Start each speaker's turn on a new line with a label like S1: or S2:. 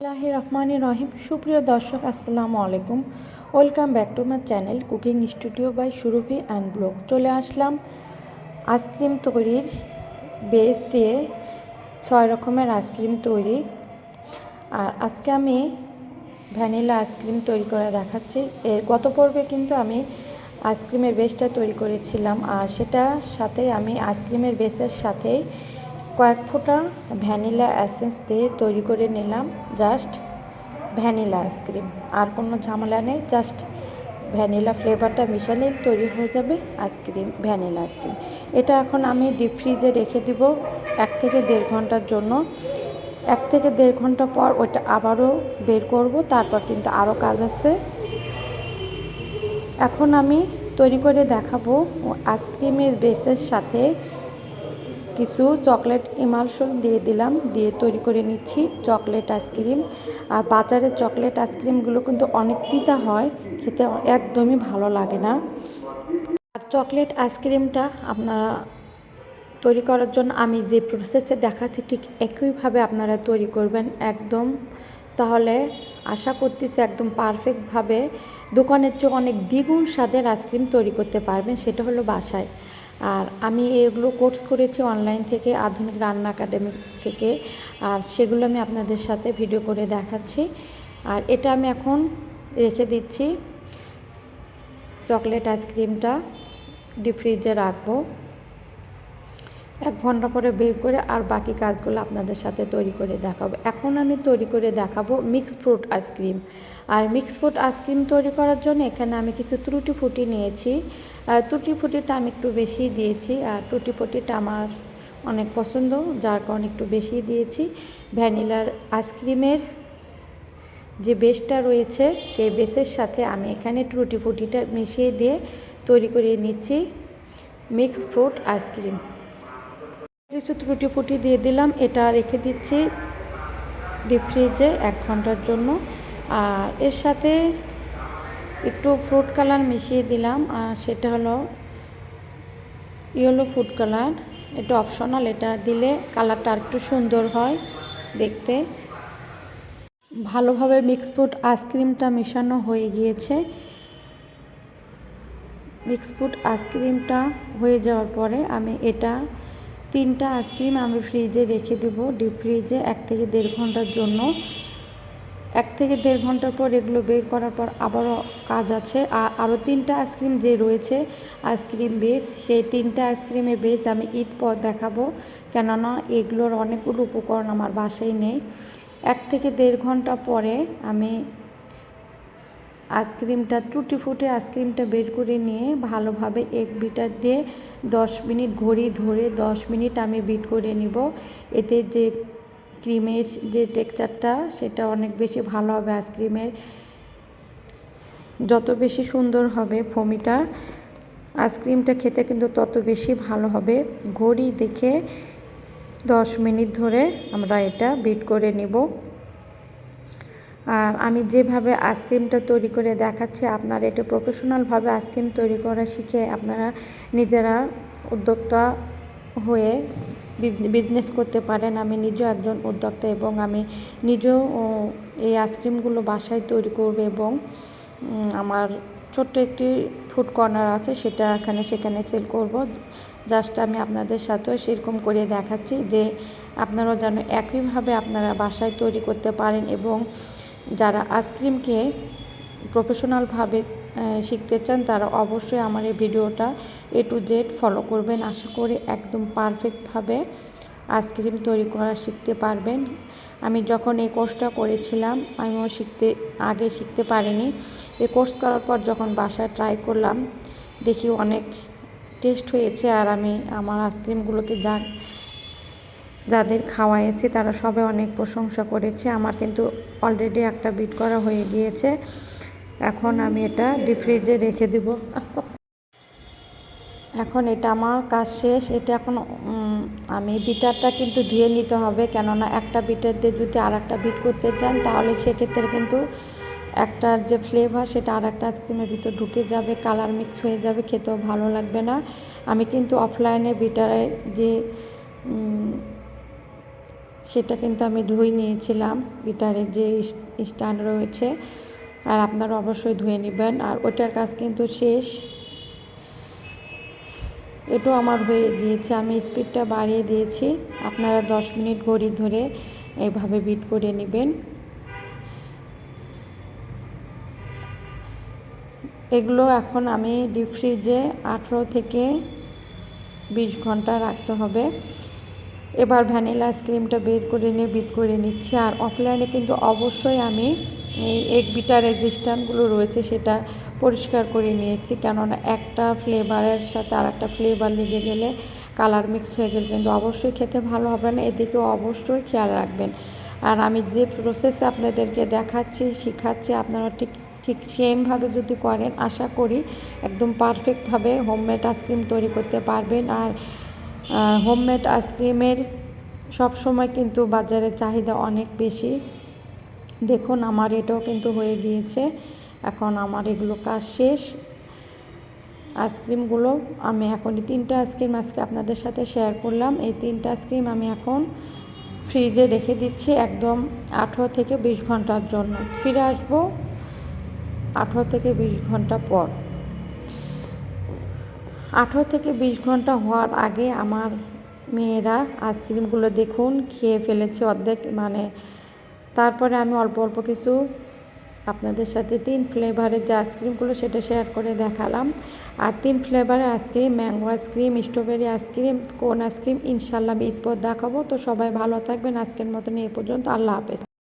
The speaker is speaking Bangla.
S1: আল্লাহ রহমান রহিম। সুপ্রিয় দর্শক, আসসালামু আলাইকুম। Welcome back to my channel cooking studio by Surabhi and blog. চলে আসলাম আইসক্রিম তৈরির বেস দিয়ে ছয় রকমের আইসক্রিম তৈরি। আর আজকে আমি ভ্যানিলা আইসক্রিম তৈরি করে দেখাচ্ছি। এর গত পর্বে কিন্তু আমি আইসক্রিমের বেসটা তৈরি করেছিলাম। আর সেটার সাথে আমি আইসক্রিমের বেসের সাথেই কয়েক ফোঁটা ভ্যানিলা অ্যাসেন্স দিয়ে তৈরি করে নিলাম, জাস্ট ভ্যানিলা আইসক্রিম। আর কোনো ঝামেলা নেই, জাস্ট ভ্যানিলা ফ্লেভারটা মিশালেই তৈরি হয়ে যাবে আইসক্রিম, ভ্যানিলা আইসক্রিম। এটা এখন আমি ডিপ ফ্রিজে রেখে দিব এক থেকে দেড় ঘণ্টার জন্য। এক থেকে দেড় ঘণ্টা পর ওইটা আবারও বের করব, তারপর কিন্তু আরও কাজ আছে। এখন আমি তৈরি করে দেখাবো আইসক্রিমের বেসের সাথে কিছু চকলেট ইমালশন দিয়ে দিলাম, দিয়ে তৈরি করে নিচ্ছি চকলেট আইসক্রিম। আর বাজারের চকলেট আইসক্রিমগুলো কিন্তু অনেক তিতা হয়, খেতে একদমই ভালো লাগে না। আর চকলেট আইসক্রিমটা আপনারা তৈরি করার জন্য আমি যে প্রসেসে দেখাচ্ছি, ঠিক একইভাবে আপনারা তৈরি করবেন একদম। তাহলে আশা করতেছি একদম পারফেক্টভাবে দোকানের চেয়ে অনেক দ্বিগুণ স্বাদের আইসক্রিম তৈরি করতে পারবেন, সেটা হলো বাসায়। আর আমি এগুলো কোর্স করেছি অনলাইন থেকে, আধুনিক রান্না একাডেমি থেকে। আর সেগুলো আমি আপনাদের সাথে ভিডিও করে দেখাচ্ছি। আর এটা আমি এখন রেখে দিচ্ছি। চকলেট আইসক্রিমটা ডিপ ফ্রিজে রাখব। এক ঘণ্টা পরে বের করে আর বাকি কাজগুলো আপনাদের সাথে তৈরি করে দেখাবো। এখন আমি তৈরি করে দেখাবো মিক্স ফ্রুট আইসক্রিম আর মিক্স ফ্রুট আইসক্রিম তৈরি করার জন্য এখানে আমি কিছু ত্রুটি ফুটি নিয়েছি। ত্রুটি ফুটিটা আমি একটু বেশি দিয়েছি, আর টুটি ফুটিটা আমার অনেক পছন্দ, যার কারণে একটু বেশি দিয়েছি। ভ্যানিলার আইসক্রিমের যে বেসটা রয়েছে, সেই বেসের সাথে আমি এখানে টুটি ফুটিটা মিশিয়ে দিয়ে তৈরি করে নিচ্ছি মিক্স ফ্রুট আইসক্রিম। কিছু ত্রুটি ফুটি দিয়ে দিলাম, এটা রেখে দিচ্ছি ডিপ ফ্রিজে এক ঘণ্টার জন্য। আর এর সাথে একটু ফ্রুট কালার মিশিয়ে দিলাম, আর সেটা হলো ইয়েলো ফুড কালার এটা অপশনাল এটা দিলে কালারটা একটু সুন্দর হয় দেখতে। ভালোভাবে মিক্স ফ্রুট আইসক্রিমটা মেশানো হয়ে গিয়েছে। মিক্স ফ্রুট আইসক্রিমটা হয়ে যাওয়ার পরে আমি এটা তিনটা আইসক্রিম আমি ফ্রিজে রেখে দেবো ডিপ ফ্রিজে এক থেকে দেড় ঘণ্টার জন্য। এক থেকে দেড় ঘণ্টার পর এগুলো বের করার পর আবারও কাজ আছে। আর আরও তিনটা আইসক্রিম যে রয়েছে, আইসক্রিম বেস, সেই তিনটা আইসক্রিমের বেস আমি ঈদ পর দেখাবো। কেননা এগুলোর অনেকগুলো উপকরণ আমার বাসায় নেই। এক থেকে দেড় ঘণ্টা পরে আমি আইসক্রিমটা, ত্রুটি ফুটে আইসক্রিমটা বের করে নিয়ে ভালোভাবে এক বিটার দিয়ে দশ মিনিট ঘড়ি ধরে দশ মিনিট আমি বিট করে নিব। এতে যে ক্রিমের যে টেক্সচারটা সেটা অনেক বেশি ভালো হবে আইসক্রিমের যত বেশি সুন্দর হবে ফমিটা আইসক্রিমটা খেতে কিন্তু তত বেশি ভালো হবে। ঘড়ি দেখে দশ মিনিট ধরে আমরা এটা বিট করে নিব। আর আমি যেভাবে আইসক্রিমটা তৈরি করে দেখাচ্ছি, আপনারা এটা প্রফেশনালভাবে আইসক্রিম তৈরি করা শিখে আপনারা নিজেরা উদ্যোক্তা হয়ে বিজনেস করতে পারেন। আমি নিজেও একজন উদ্যোক্তা এবং আমি নিজেও এই আইসক্রিমগুলো বাসায় তৈরি করব এবং আমার ছোট্ট একটি ফুড কর্নার আছে, সেটা এখানে, সেখানে সেল করব। জাস্ট আমি আপনাদের সাথেও সেরকম করে দেখাচ্ছি যে, আপনারাও যেন একইভাবে আপনারা বাসায় তৈরি করতে পারেন এবং যারা আইসক্রিমকে প্রফেশনালভাবে শিখতে চান, তারা অবশ্যই আমার এই ভিডিওটা এ টু জেড ফলো করবেন। আশা করি একদম পারফেক্টভাবে আইসক্রিম তৈরি করা শিখতে পারবেন। আমি যখন এই কোর্সটা করেছিলাম, আমিও শিখতে, আগে শিখতে পারিনি। এই কোর্স করার পর যখন বাসায় ট্রাই করলাম, দেখি অনেক টেস্ট হয়েছে আর আমি আমার আইসক্রিমগুলোকে যা, যাদের খাওয়াইছি তারা সবাই অনেক প্রশংসা করেছে। আমার কিন্তু অলরেডি একটা বিট করা হয়ে গিয়েছে। এখন আমি এটা ডিপ ফ্রিজে রেখে দিব। এখন এটা আমার কাজ শেষ। এটা এখন আমি বিটারটা কিন্তু ধুয়ে নিতে হবে। কেননা একটা বিটার দিয়ে যদি আর একটা বিট করতে চান, তাহলে সেক্ষেত্রে কিন্তু একটার যে ফ্লেভার সেটা আর একটা আইসক্রিমের ভিতর ঢুকে যাবে কালার মিক্স হয়ে যাবে, খেতেও ভালো লাগবে না। আমি কিন্তু অফলাইনে বিটারের যে সেটা কিন্তু আমি ধুয়ে নিয়েছিলাম। বিটারের যে স্ট্যান্ড রয়েছে আর আপনারা অবশ্যই ধুয়ে নেবেন। আর ওটার কাজ কিন্তু শেষ। এটাও আমার হয়ে গিয়েছে। আমি স্পিডটা বাড়িয়ে দিয়েছি। আপনারা দশ মিনিট ঘড়ি ধরে এইভাবে বিট করে নেবেন। এগুলো এখন আমি ডিপ ফ্রিজে আঠেরো থেকে বিশ ঘণ্টা রাখতে হবে। এবার ভ্যানিলা আইসক্রিমটা বের করে নিয়ে বিট করে নিচ্ছি। আর অফলাইনে কিন্তু অবশ্যই আমি এগ বিটারের যে স্ট্যান্ডগুলো রয়েছে সেটা পরিষ্কার করে নিয়েছি। কেননা একটা ফ্লেভারের সাথে আর একটা ফ্লেভার লেগে গেলে কালার মিক্স হয়ে গেলে কিন্তু অবশ্যই খেতে ভালো হবে না। এদিকেও অবশ্যই খেয়াল রাখবেন। আর আমি যে প্রসেসে আপনাদেরকে দেখাচ্ছি, শেখাচ্ছি, আপনারা ঠিক ঠিক সেমভাবে যদি করেন, আশা করি একদম পারফেক্টভাবে হোমমেড আইসক্রিম তৈরি করতে পারবেন। আর হোমমেড আইসক্রিমের সবসময় কিন্তু বাজারে চাহিদা অনেক বেশি। দেখুন, আমার এটাও কিন্তু হয়ে গিয়েছে। এখন আমার এগুলো কাজ শেষ। আইসক্রিমগুলো আমি এখন এই তিনটা আইসক্রিম আজকে আপনাদের সাথে শেয়ার করলাম। এই তিনটা আইসক্রিম আমি এখন ফ্রিজে রেখে দিচ্ছি একদম আঠেরো থেকে বিশ ঘণ্টার জন্য। ফিরে আসব আঠেরো থেকে বিশ ঘণ্টা পর। আঠেরো থেকে বিশ ঘণ্টা হওয়ার আগে আমার মেয়েরা আইসক্রিমগুলো দেখুন, খেয়ে ফেলেছে অর্ধেক মানে তারপরে আমি অল্প অল্প কিছু আপনাদের সাথে তিন ফ্লেভারের যে আইসক্রিমগুলো সেটা শেয়ার করে দেখালাম। আর তিন ফ্লেভারের ice cream, mango ice cream, strawberry ice cream, cone ice cream ইনশাল্লাহ ঈদ পর দেখাবো। তো সবাই ভালো থাকবেন। আজকের মতন এ পর্যন্ত। আল্লাহ হাফেজ।